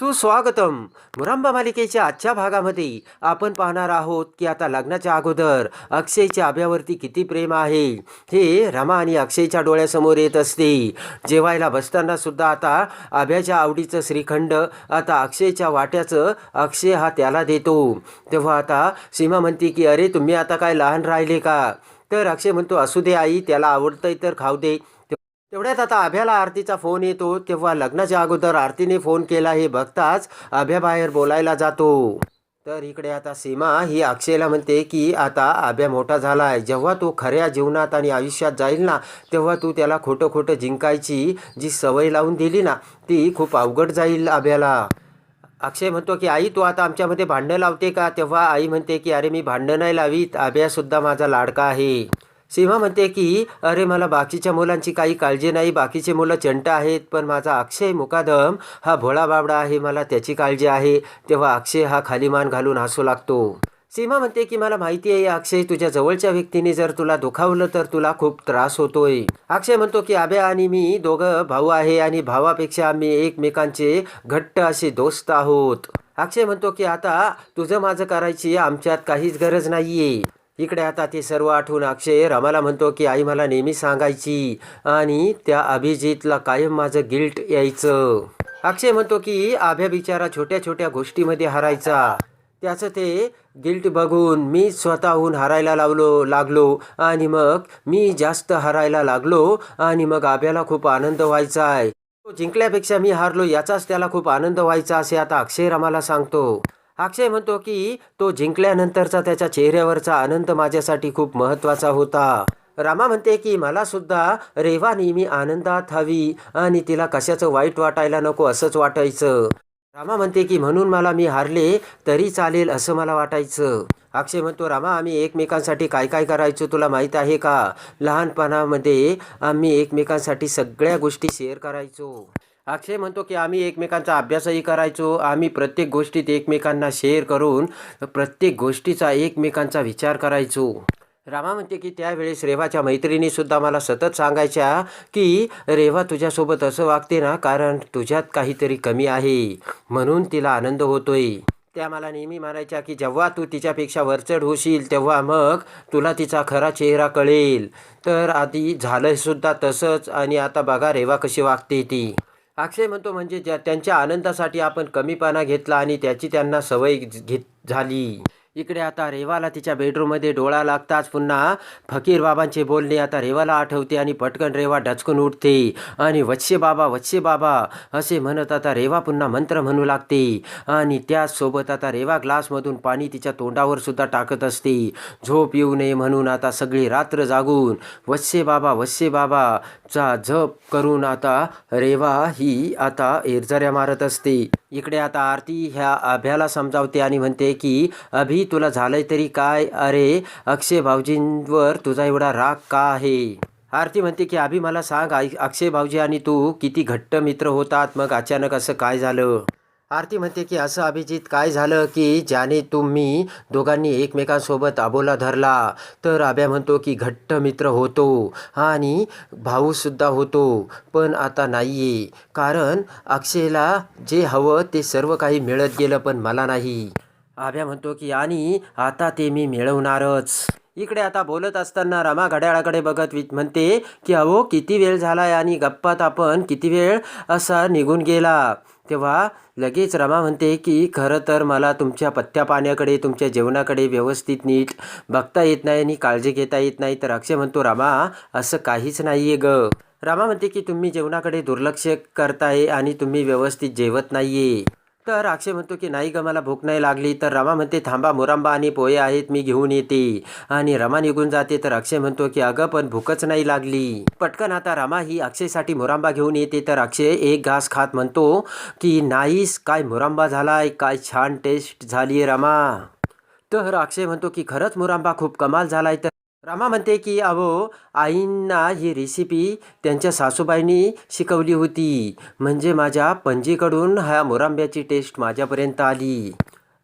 सुस्वागतम. मुरांबा मालिकेच्या आजच्या भागामध्ये आपण पाहणार आहोत की आता लग्नाच्या अगोदर अक्षयच्या अभ्यावरती किती प्रेम आहे. हे रमा आणि अक्षयच्या डोळ्यासमोर येत असते. जेवायला बसताना सुद्धा आता अभ्याच्या आवडीचं श्रीखंड आता अक्षयच्या वाट्याचं अक्षय हा त्याला देतो. तेव्हा आता सीमा म्हणते की अरे तुम्ही आता काय लहान राहिले का? तर अक्षय म्हणतो असू दे आई त्याला आवडतंय तर खाऊ दे. तेवढ्यात आता अभ्याला आरतीचा फोन येतो. तेव्हा लग्नाच्या अगोदर आरतीने फोन केला हे बघताच अभ्या बाहेर बोलायला जातो. तर इकडे आता सीमा ही अक्षयला म्हणते की आता अभ्या मोठा झाला आहे जेव्हा तो खऱ्या जीवनात आणि आयुष्यात जाईल ना तेव्हा तू त्याला खोटं खोटं जिंकायची जी सवय लावून दिली ना ती खूप अवघड जाईल अभ्याला. अक्षय म्हणतो की आई तू आता आमच्यामध्ये भांडणं लावते का? तेव्हा आई म्हणते की अरे मी भांडणं नाही लावीत. अभ्यासुद्धा माझा लाडका आहे. सीमा म्हणते की अरे मला बाकीच्या मुलांची काही काळजी नाही. बाकीचे मुलं चंट आहेत पण माझा अक्षय मुकादम हा भोळा बाबडा आहे. मला त्याची काळजी आहे. तेव्हा अक्षय हा खाली मान घालून हसू लागतो. सीमा म्हणते की मला माहिती आहे अक्षय तुझ्या जवळच्या व्यक्तीने जर तुला दुखावलं तर तुला खूप त्रास होतोय. अक्षय म्हणतो की आब्या आणि मी दोघं भाऊ आहे आणि भावापेक्षा आम्ही एकमेकांचे घट्ट असे दोस्त आहोत. अक्षय म्हणतो की आता तुझं माझं करायची आमच्यात काहीच गरज नाहीये. इकडे आता ते सर्व आठवून अक्षय रमाला म्हणतो की आई मला नेहमी सांगायची आणि त्या अभिजितला कायम माझं गिल्ट यायचं. अक्षय म्हणतो की आभ्या बिचारा छोट्या छोट्या गोष्टीमध्ये हरायचा. त्याचं ते गिल्ट बघून मी स्वतःहून हरायला लावलो लागलो आणि मग मी जास्त हरायला लागलो आणि मग आभ्याला खूप आनंद व्हायचा आहे. तो जिंकल्यापेक्षा मी हारलो याचाच त्याला खूप आनंद व्हायचा असे आता अक्षय रमाला सांगतो. अक्षय म्हणतो की तो जिंकल्यानंतरचा त्याच्या चेहऱ्यावरचा आनंद माझ्यासाठी खूप महत्त्वाचा होता. रामा म्हणते की मला सुद्धा रेवा नेहमी आनंदात हवी आणि तिला कशाचं वाईट वाटायला नको असंच वाटायचं. रामा म्हणते की म्हणून मला मी हारले तरी चालेल असं मला वाटायचं. अक्षय म्हणतो रामा आम्ही एकमेकांसाठी काय काय करायचो तुला माहीत आहे का? लहानपणामध्ये आम्ही एकमेकांसाठी सगळ्या गोष्टी शेअर करायचो. अक्षय म्हणतो की आम्ही एकमेकांचा अभ्यासही करायचो. आम्ही प्रत्येक गोष्टीत एकमेकांना शेअर करून प्रत्येक गोष्टीचा एकमेकांचा विचार करायचो. रामा म्हणते की त्यावेळेस रेवाच्या मैत्रिणीसुद्धा मला सतत सांगायच्या की रेवा तुझ्यासोबत असं वागते ना कारण तुझ्यात काहीतरी कमी आहे. म्हणून तिला आनंद होतोय. त्या मला नेहमी म्हणायच्या की जेव्हा तू तिच्यापेक्षा वरचढ होशील तेव्हा मग तुला तिचा खरा चेहरा कळेल. तर आधी झालंसुद्धा तसंच आणि आता बघा रेवा कशी वागते ती. अक्षय म्हणतो म्हणजे ज्या त्यांच्या आनंदासाठी आपण कमीपणा घेतला आणि त्याची त्यांना सवय घेत झाली. इकडे आता रेवाला तिच्या बेडरूममध्ये डोळा लागताच पुन्हा फकीर बाबांचे बोलणे आता रेवाला आठवते आणि पटकन रेवा डचकून उठते. आणि वत्से बाबा वत्स्य बाबा असे म्हणत आता रेवा पुन्हा मंत्र म्हणू लागते. आणि त्याचसोबत आता रेवा ग्लासमधून पाणी तिच्या तोंडावर सुद्धा टाकत असते. झोप येऊ नये म्हणून आता सगळी रात्र जागून वत्से बाबा वत्स्य बाबाचा जप करून आता रेवा ही आता एरझऱ्या मारत असते. इकडे आता आरती ह्या अभ्याला समजावते आणि म्हणते की अभि तुला झालंय तरी काय? अरे अक्षय भाऊजींवर तुझा एवढा राग का आहे? आरती म्हणते की अभि मला सांग आई अक्षय भाऊजी आणि तू किती घट्ट मित्र होतात मग अचानक असं काय झालं? आरती म्हणते की असं अभिजित काय झालं की ज्याने तुम्ही दोघांनी एकमेकांसोबत आबोला धरला तर आब्या म्हणतो की घट्ट मित्र होतो आणि भाऊसुद्धा होतो पण आता नाही आहे कारण अक्षयला जे हवं ते सर्व काही मिळत गेलं पण मला नाही. आभ्या म्हणतो की आणि आता ते मी मिळवणारच. इकडे आता बोलत असताना रमा घड्याळाकडे बघत वि म्हणते की अहो किती वेळ झालाय आणि गप्पात आपण किती वेळ असा निघून गेला. तेव्हा लगेच रमा म्हणते की खरं तर मला तुमच्या पत्त्या पाण्याकडे तुमच्या जेवणाकडे व्यवस्थित नीट बघता येत नाही आणि काळजी घेता येत नाही. तर अक्षय म्हणतो रमा असं काहीच नाही आहे ग. रामा म्हणते की तुम्ही जेवणाकडे दुर्लक्ष करताय आणि तुम्ही व्यवस्थित जेवत नाही आहे तर अक्षय म्हणतो की नाही ग मला भूक नाही लागली. तर रमा म्हणते थांबा मुरांबा आणि पोहे आहेत मी घेऊन येते. आणि रमा निघून जाते. तर अक्षय म्हणतो की अगं पण भूकच नाही लागली. पटकन आता रमा ही अक्षयसाठी मुरांबा घेऊन येते. तर अक्षय एक घास खात म्हणतो की नाहीस काय मुरांबा झालाय काय छान टेस्ट झाली रमा. तर अक्षय म्हणतो की खरंच मुरांबा खूप कमाल झालाय. तर रमा म्हणते की अहो आईंना ही रेसिपी त्यांच्या सासूबाईंनी शिकवली होती. म्हणजे माझ्या पणजीकडून ह्या मोरांब्याची टेस्ट माझ्यापर्यंत आली.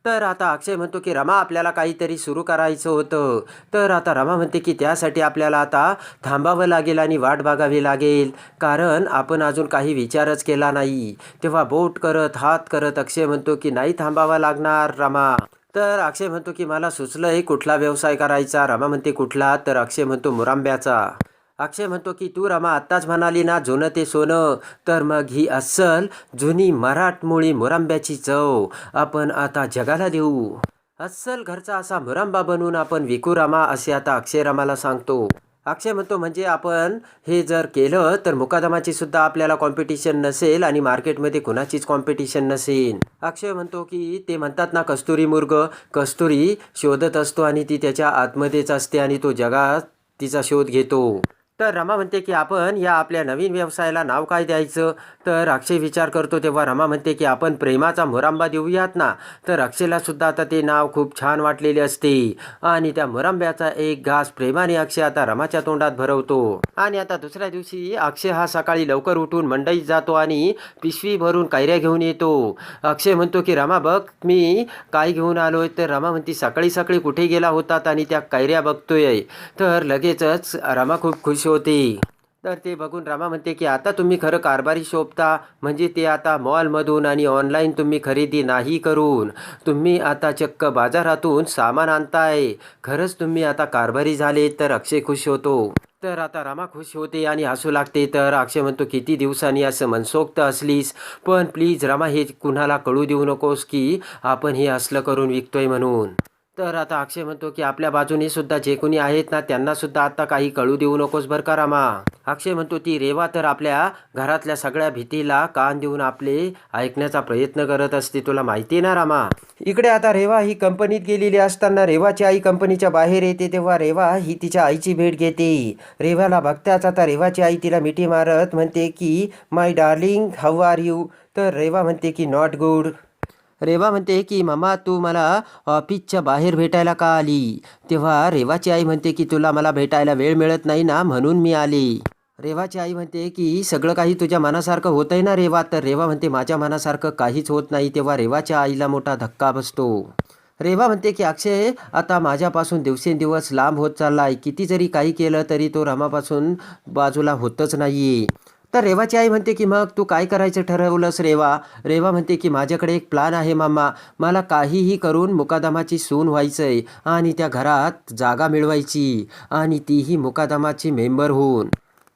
तर आता अक्षय म्हणतो की रमा आपल्याला काहीतरी सुरू करायचं होतं. तर आता रमा म्हणते की त्यासाठी आपल्याला आता थांबावं लागेल आणि वाट बघावी लागेल. कारण आपण अजून काही विचारच केला नाही. तेव्हा बोट करत हात करत अक्षय म्हणतो की नाही थांबावा लागणार रमा. तर अक्षय म्हणतो की मला सुचलं आहे कुठला व्यवसाय करायचा? रमा म्हणते कुठला? तर अक्षय म्हणतो मुरांब्याचा. अक्षय म्हणतो की तू रमा आत्ताच म्हणाली ना जुनं ते सोनं. तर मग ही अस्सल जुनी मराठमोळी मुरांब्याची चव. आपण आता जगाला देऊ. अस्सल घरचा असा मुरांबा बनवून आपण विकू रमा असे आता अक्षय रमाला सांगतो. अक्षय म्हणतो म्हणजे आपण हे जर केलं तर मुकादमाची सुद्धा आपल्याला कॉम्पिटिशन नसेल आणि मार्केटमध्ये कुणाचीच कॉम्पिटिशन नसेल. अक्षय म्हणतो की ते म्हणतात ना कस्तुरी मुर्ग कस्तुरी शोधत असतो आणि ती त्याच्या आतमध्येच असते आणि तो जगात तिचा शोध घेतो. तर रमा म्हणते की आपण या आपल्या नवीन व्यवसायाला नाव काय द्यायचं? तर अक्षय विचार करतो तेव्हा रमा म्हणते की आपण प्रेमाचा मोरांबा देऊयात ना. तर अक्षयलासुद्धा आता ते नाव खूप छान वाटलेले असते. आणि त्या मोरांब्याचा एक घास प्रेमाने अक्षय आता रमाच्या तोंडात भरवतो. आणि आता दुसऱ्या दिवशी अक्षय हा सकाळी लवकर उठून मंडईत जातो आणि पिशवी भरून कायऱ्या घेऊन येतो. अक्षय म्हणतो की रमा बघ मी काय घेऊन आलोय? तर रमा म्हणती सकाळी सकाळी कुठे गेला होतात आणि त्या कैऱ्या बघतोय. तर लगेचच रमा खूप खुश होते. तर ते बघून रामा म्हणते की आता तुम्ही खरं कारभारी शोभता. म्हणजे ते आता मॉलमधून आणि ऑनलाईन तुम्ही खरेदी नाही करून. तुम्ही आता चक्क बाजारातून सामान आणताय. खरंच तुम्ही आता कारभारी झाले तर अक्षय खुश होतो. तर आता रमा खुश होते आणि हसू लागते. तर अक्षय म्हणतो किती दिवसांनी असं मनसोक्त असलीस. पण प्लीज रामा हे कुणाला कळू देऊ नकोस की आपण हे असलं करून विकतोय म्हणून. तर आता अक्षय म्हणतो की आपल्या बाजूने सुद्धा जे कोणी आहेत ना त्यांना सुद्धा आता काही कळू देऊ नकोस बरं का रामा? अक्षय म्हणतो ती रेवा तर आपल्या घरातल्या सगळ्या भीतीला कान देऊन आपले ऐकण्याचा प्रयत्न करत असते तुला माहिती ना रामा? इकडे आता रेवा ही कंपनीत गेलेली असताना रेवाची आई कंपनीच्या बाहेर येते तेव्हा रेवा ही तिच्या आईची भेट घेते. रेवाला बघताच आता रेवाची आई तिला मिठी मारत म्हणते की my darling how are you तर रेवा म्हणते की नॉट गुड रेवा म्हणते की मामा तू मला ऑफिसच्या बाहेर भेटायला का आली? तेव्हा रेवाची आई म्हणते की तुला मला भेटायला वेळ मिळत नाही ना म्हणून मी आली. रेवाची आई म्हणते की सगळं काही तुझ्या मनासारखं होतंय ना रेवा? तर रेवा म्हणते माझ्या मनासारखं काहीच होत नाही. तेव्हा रेवाच्या आईला मोठा धक्का बसतो. रेवा म्हणते की अक्षय आता माझ्यापासून दिवसेंदिवस लांब होत चालला आहे किती जरी काही केलं तरी तो रामापासून बाजूला होतच नाहीये. तर रेवाची आई म्हणते की मग तू काय करायचं ठरवलंस रेवा? रेवा म्हणते की माझ्याकडे एक प्लान आहे मामा. मला काहीही करून मुकादमाची सून व्हायचं आहे आणि त्या घरात जागा मिळवायची आणि तीही मुकादमाची मेंबर होऊन.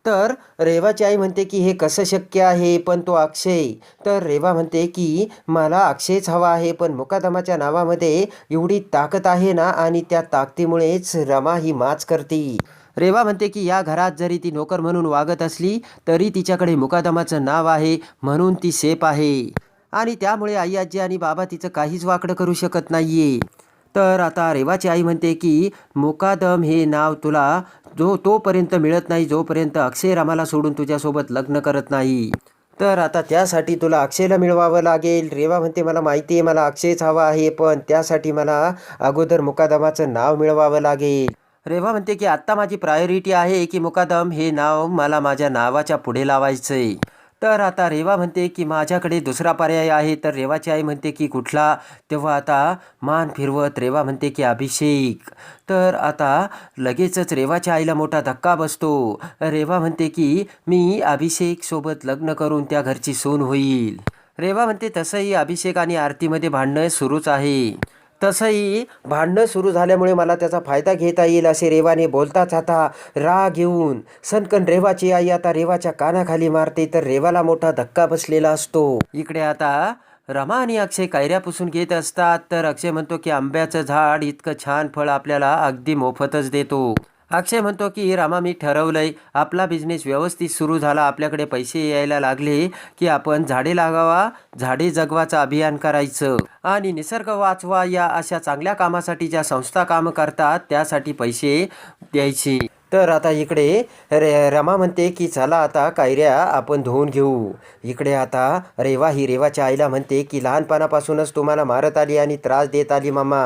तर रेवाची आई म्हणते की हे कसं शक्य आहे? पण तो अक्षय. तर रेवा म्हणते की मला अक्षयच हवा आहे पण मुकादमाच्या नावामध्ये एवढी ताकद आहे ना आणि त्या ताकदीमुळेच रमा ही माच करते. रेवा म्हणते की या घरात जरी ती नोकर म्हणून वागत असली तरी तिच्याकडे मुकादमाचं नाव आहे म्हणून ती सेफ आहे. आणि त्यामुळे आई आजी आणि बाबा तिचं काहीच वाकडं करू शकत नाहीये. तर आता रेवाची आई म्हणते की मुकादम हे नाव तुला जो तोपर्यंत मिळत नाही जोपर्यंत अक्षय रामाला सोडून तुझ्यासोबत लग्न करत नाही. तर आता त्यासाठी तुला अक्षयला मिळवावं लागेल. रेवा म्हणते मला माहिती आहे मला अक्षयच हवा आहे पण त्यासाठी मला अगोदर मुकादमाचं नाव मिळवावं लागेल. रेवा म्हणते की आत्ता माझी प्रायोरिटी आहे की मुकादम हे नाव मला माझ्या नावाच्या पुढे लावायचं आहे तर आता रेवा म्हणते की माझ्याकडे दुसरा पर्याय आहे. तर रेवाची आई म्हणते की कुठला? तेव्हा आता मान फिरवत रेवा म्हणते की अभिषेक. तर आता लगेचच रेवाच्या आईला मोठा धक्का बसतो. रेवा म्हणते की मी अभिषेकसोबत लग्न करून त्या घरची सून होईल. रेवा म्हणते तसंही अभिषेक आणि आरतीमध्ये भांडणं सुरूच आहे. तसंही भांडणं सुरू झाल्यामुळे मला त्याचा फायदा घेता येईल असे रेवाने बोलताच आता राग येऊन सनकन रेवाची आई आता रेवाच्या कानाखाली मारते तर रेवाला मोठा धक्का बसलेला असतो. इकडे आता रमा आणि अक्षय कायऱ्यापासून पुसून घेत असतात तर अक्षय म्हणतो की आंब्याचं झाड इतकं छान फळ आपल्याला अगदी मोफतच देतो. अक्षय म्हणतो की रामा मी ठरवलंय आपला बिझनेस व्यवस्थित सुरू झाला आपल्याकडे पैसे यायला लागले की आपण झाडे लागावा झाडे जगवाचं अभियान करायचं. आणि निसर्ग वाचवा या अशा चांगल्या कामासाठी ज्या संस्था कामं करतात त्यासाठी पैसे द्यायचे. तर आता इकडे रे रमा म्हणते की चला आता कायऱ्या आपण धुवून घेऊ. इकडे आता रेवा ही रेवाच्या आईला म्हणते की लहानपणापासूनच तुम्हाला मारत आली आणि त्रास देत आली मामा.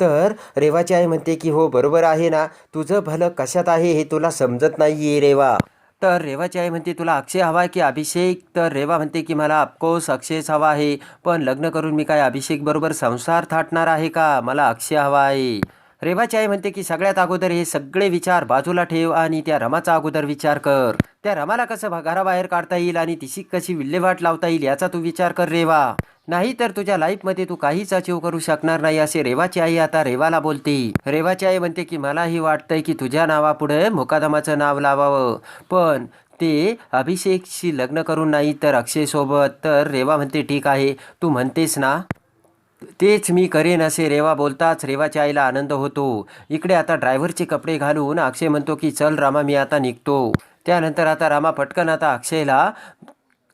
तर रेवाची आई म्हणते की हो बरोबर आहे ना. तुझं भलं कशात आहे हे तुला समजत नाही आहे रेवा. तर रेवाची आई म्हणते तुला अक्षय हवा आहे की अभिषेक? तर रेवा म्हणते की मला ऑफकोर्स अक्षयच हवा आहे. पण लग्न करून मी काय अभिषेक बरोबर संसार थाटणार आहे का? मला अक्षय हवा आहे. रेवाची आई म्हणते की सगळ्यात अगोदर हे सगळे विचार बाजूला ठेव आणि त्या रमाचा अगोदर विचार कर. त्या रमाला कसं भा- घराबाहेर काढता येईल आणि तिशी कशी विल्हेवाट लावता येईल याचा तू विचार कर रेवा. नाही तर तुझ्या लाईफमध्ये तू काहीच अचीव करू शकणार नाही असे रेवाची आई आता रेवाला बोलते. रेवाची आई म्हणते की मलाही वाटतंय की तुझ्या नावापुढे मुकादमाचं नाव लावावं. पण ते अभिषेकशी लग्न करून नाही तर अक्षयसोबत. तर रेवा म्हणते ठीक आहे. तू म्हणतेस ना? तेच मी करेन असे रेवा बोलताच रेवाच्या आईला आनंद होतो. इकडे आता ड्रायव्हरचे कपडे घालून अक्षय म्हणतो की चल रामा मी आता निघतो. त्यानंतर आता रामा पटकन आता अक्षयला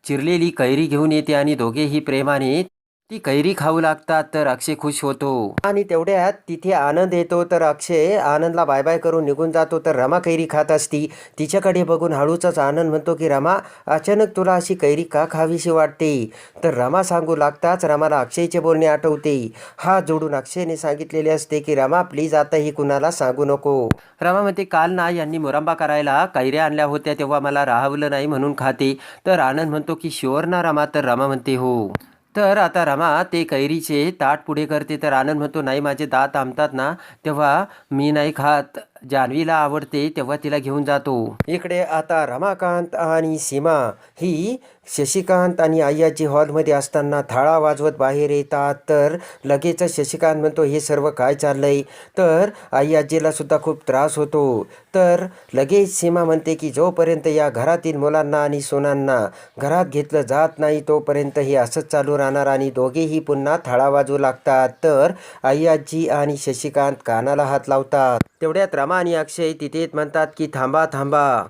चिरलेली कैरी घेऊन येते आणि दोघेही प्रेमाने ती कैरी खाऊ लागतात तर अक्षय खुश होतो. आणि तेवढ्यात तिथे आनंद येतो तर अक्षय आनंदला बाय बाय करून निघून जातो तर रमा कैरी खात असती. तिच्याकडे बघून हळूचाच आनंद म्हणतो की रमा अचानक तुला अशी कैरी का खावीशी वाटते? तर रमा सांगू लागताच रमाला अक्षयचे बोलणे आठवते. हा जोडून अक्षयने सांगितलेले असते की रमा प्लीज आता ही कुणाला सांगू नको. रमा म्हणते काल ना यांनी मुरंबा करायला कैऱ्या आणल्या होत्या तेव्हा मला राहवलं नाही म्हणून खाते. तर आनंद म्हणतो की शुअर ना रमा. तर रमा म्हणते हो. तर आता रमा ते कैरीचे ताट पुढे करते. तर आनंद म्हणतो नाही माझे दात आमतात ना. तेव्हा मी नाही खात. जान्हवीला आवडते तेव्हा तिला घेऊन जातो. इकडे आता रमाकांत आणि सीमा ही शशिकांत आणि आय्याजी हॉलमध्ये असताना थाळा वाजवत बाहेर येतात. तर लगेच शशिकांत म्हणतो हे सर्व काय चाललंय? तर आय्याजीला सुद्धा खूप त्रास होतो. तर लगेच सीमा म्हणते की जोपर्यंत या घरातील मुलांना आणि सोनांना घरात घेतलं जात नाही तोपर्यंत हे असंच चालू राहणार आणि दोघेही पुन्हा थाळा वाजवू लागतात. तर आय्याजी आणि शशिकांत कानाला हात लावतात. तेवढ्यात रमा आणि अक्षय तिथे म्हणतात की थांबा थांबा.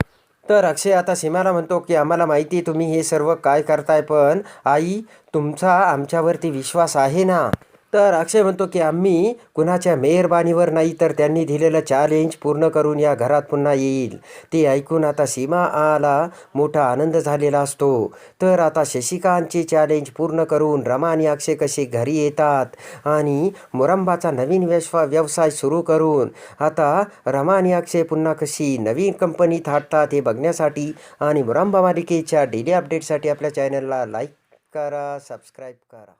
तर अक्षय आता सीमाला म्हणतो की आम्हाला माहिती आहे तुम्ही हे सर्व काय करताय पण आई तुमचा आमच्यावरती विश्वास आहे ना? तर अक्षय म्हणतो की आम्ही कुणाच्या मेहरबानीवर नाही तर त्यांनी दिलेलं चॅलेंज पूर्ण करून या घरात पुन्हा येईल. ते ऐकून आता सीमा आला मोठा आनंद झालेला असतो. तर आता शशिकांतचे चॅलेंज पूर्ण करून रमा आणि अक्षय कसे घरी येतात आणि मुरंबाचा नवीन व्यवसा व्यवसाय सुरू करून आता रमा आणि अक्षय पुन्हा कशी नवीन कंपनी थाटतात हे बघण्यासाठी आणि मुरंबा मालिकेच्या डेली अपडेटसाठी आपल्या चॅनलला लाईक करा सबस्क्राईब करा.